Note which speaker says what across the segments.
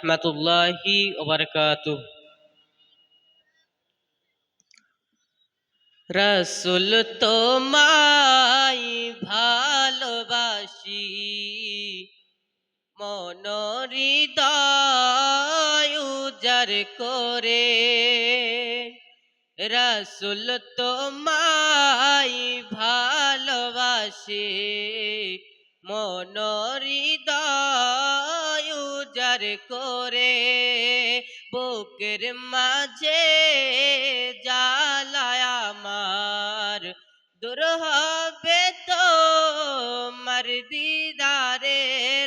Speaker 1: রহমতুল্লাহি ওবরকাতু রসুল তোমায় ভালোবাসি মনোহৃদয় উজার করে। রসুল তোমায় ভালোবাসি মনোহৃদয় উজার করে বুকের মাঝে জ্বালায় আমার। দূর হবে তো মার দিদারে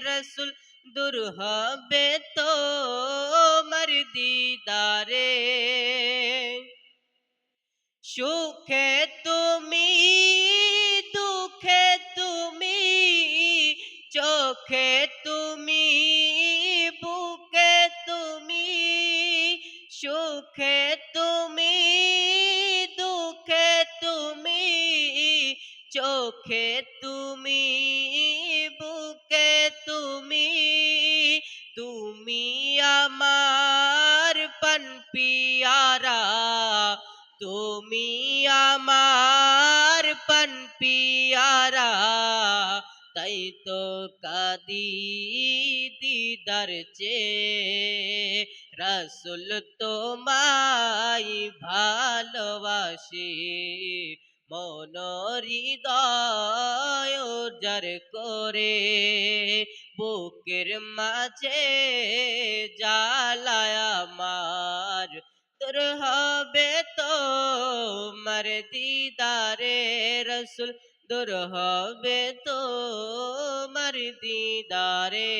Speaker 1: রসুল, দূর হবে তো মার দিদারে। সুখে তুমি, দুঃখে তুমি, চোখে চোখে তুমি, বুকে তুমি তুমি আমার পন পিয়ারা, তুমি আমার পন পিয়ারা। তাই তো কাদি দিদার চে রসুল তোমায় ভালোবাসি। মনোহৃদয় জর করে বুকের মাঝে জ্বালায় আমার। তোর হবে তো মার দিদারে রসুল দূর হবে তো মার দিদারে।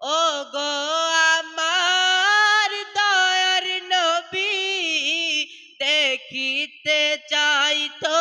Speaker 1: ও গো দেখিতে চাই